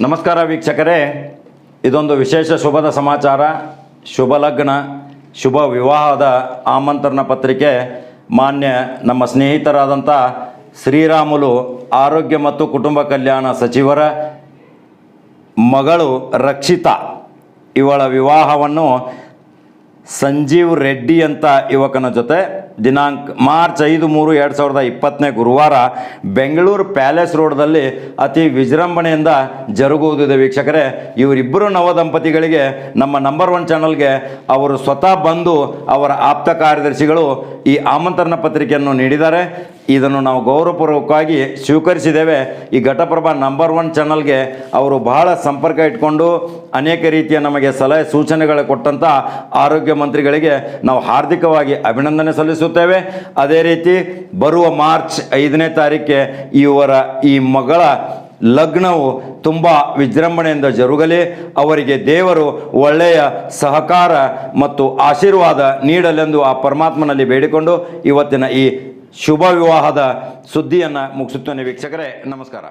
ನಮಸ್ಕಾರ ವೀಕ್ಷಕರೇ. ಇದೊಂದು ವಿಶೇಷ ಶುಭದ ಸಮಾಚಾರ. ಶುಭ ಲಗ್ನ, ಶುಭ ವಿವಾಹದ ಆಮಂತ್ರಣ ಪತ್ರಿಕೆ. ಮಾನ್ಯ ನಮ್ಮ ಸ್ನೇಹಿತರಾದಂಥ ಶ್ರೀರಾಮುಲು ಆರೋಗ್ಯ ಮತ್ತು ಕುಟುಂಬ ಕಲ್ಯಾಣ ಸಚಿವರ ಮಗಳು ರಕ್ಷಿತಾ. ಇವಳ ವಿವಾಹವನ್ನು ಸಂಜೀವ್ ರೆಡ್ಡಿ ಅಂತ ಯುವಕನ ಜೊತೆ ದಿನಾಂಕ ಮಾರ್ಚ್ ಐದು ಮೂರು ಎರಡು ಸಾವಿರದ ಇಪ್ಪತ್ತನೇ ಗುರುವಾರ ಬೆಂಗಳೂರು ಪ್ಯಾಲೇಸ್ ರೋಡ್ದಲ್ಲಿ ಅತಿ ವಿಜೃಂಭಣೆಯಿಂದ ಜರುಗುವುದಿದೆ. ವೀಕ್ಷಕರೇ, ಇವರಿಬ್ಬರು ನವ ದಂಪತಿಗಳಿಗೆ ನಮ್ಮ ನಂಬರ್ ಒನ್ ಚಾನಲ್ಗೆ ಅವರು ಸ್ವತಃ ಬಂದು ಅವರ ಆಪ್ತ ಕಾರ್ಯದರ್ಶಿಗಳು ಈ ಆಮಂತ್ರಣ ಪತ್ರಿಕೆಯನ್ನು ನೀಡಿದ್ದಾರೆ. ಇದನ್ನು ನಾವು ಗೌರವಪೂರ್ವಕವಾಗಿ ಸ್ವೀಕರಿಸಿದ್ದೇವೆ. ಈ ಘಟಪ್ರಭಾ ನಂಬರ್ ಒನ್ ಚಾನಲ್ಗೆ ಅವರು ಬಹಳ ಸಂಪರ್ಕ ಇಟ್ಕೊಂಡು ಅನೇಕ ರೀತಿಯ ನಮಗೆ ಸಲಹೆ ಸೂಚನೆಗಳು ಕೊಟ್ಟಂಥ ಆರೋಗ್ಯ ಮಂತ್ರಿಗಳಿಗೆ ನಾವು ಹಾರ್ದಿಕವಾಗಿ ಅಭಿನಂದನೆ ಸಲ್ಲಿಸುತ್ತೇವೆ. ಅದೇ ರೀತಿ ಬರುವ ಮಾರ್ಚ್ ಐದನೇ ತಾರೀಕಿಗೆ ಇವರ ಈ ಮಗಳ ಲಗ್ನವು ತುಂಬ ವಿಜೃಂಭಣೆಯಿಂದ ಜರುಗಲಿ. ಅವರಿಗೆ ದೇವರು ಒಳ್ಳೆಯ ಸಹಕಾರ ಮತ್ತು ಆಶೀರ್ವಾದ ನೀಡಲೆಂದು ಆ ಪರಮಾತ್ಮನಲ್ಲಿ ಬೇಡಿಕೊಂಡು ಇವತ್ತಿನ ಈ ಶುಭ ವಿವಾಹದ ಸುದ್ದಿಯನ್ನು ಮುಗಿಸುತ್ತೇನೆ ವೀಕ್ಷಕರೇ ನಮಸ್ಕಾರ.